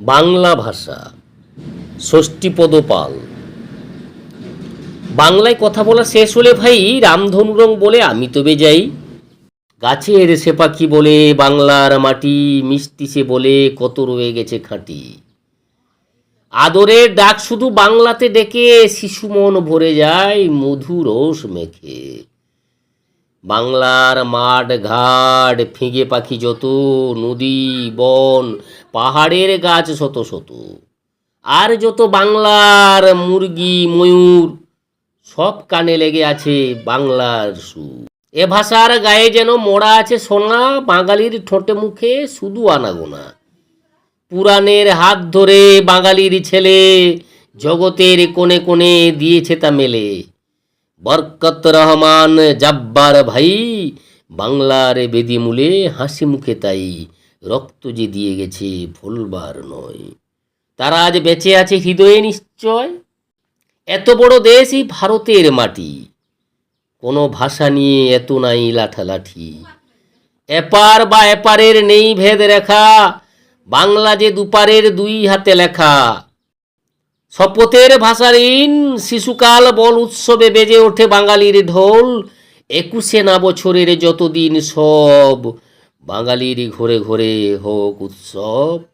বাংলা ভাষা ষষ্ঠীপদ পাল বাংলায় কথা বলা শেষ হলে ভাই রামধনুরং বলে আমি তবে যাই। গাছের সে পাখি বলে, বাংলার মাটি মিষ্টি সে বলে, কত রয়ে গেছে খাঁটি। আদরের ডাক শুধু বাংলাতে ডেকে, শিশু মন ভরে যায় মধু রস মেখে। বাংলার মাঠ ঘাট, ফিঙে পাখি যত, নদী, বন, পাহাড়ের গাছ শত শত। আর যত বাংলার মুরগি, ময়ূর, সব কানে লেগে আছে বাংলার সুর। এ ভাষার গায়ে যেন মোড়া আছে সোনা, বাঙালির ঠোঁটে মুখে শুধু আনাগোনা। পুরাণের হাত ধরে বাঙালির ছেলে, জগতের কোণে কোণে দিয়েছে তা মেলে। বরকত রহমান, জাব্বার ভাই, বাংলার বেদিমূলে হাসি মুখে তাই রক্ত যে দিয়ে গেছে ভুলবার নয়। তারা আজ বেঁচে আছে হৃদয়ে নিশ্চয়। এত বড় দেশ এই ভারতের মাটি। কোনো ভাষা নিয়ে এত নাই লাঠালাঠি। এপার বা এপারের নেই ভেদ রেখা। বাংলা যে দুপারের দুই হাতে লেখা। শপথের ইন শিশুকাল বল উৎসবে বেজে ওঠে বাঙালির ঢোল। একুশে না বছরের যতদিন সব বাঙালির ঘরে ঘরে হোক উৎসব।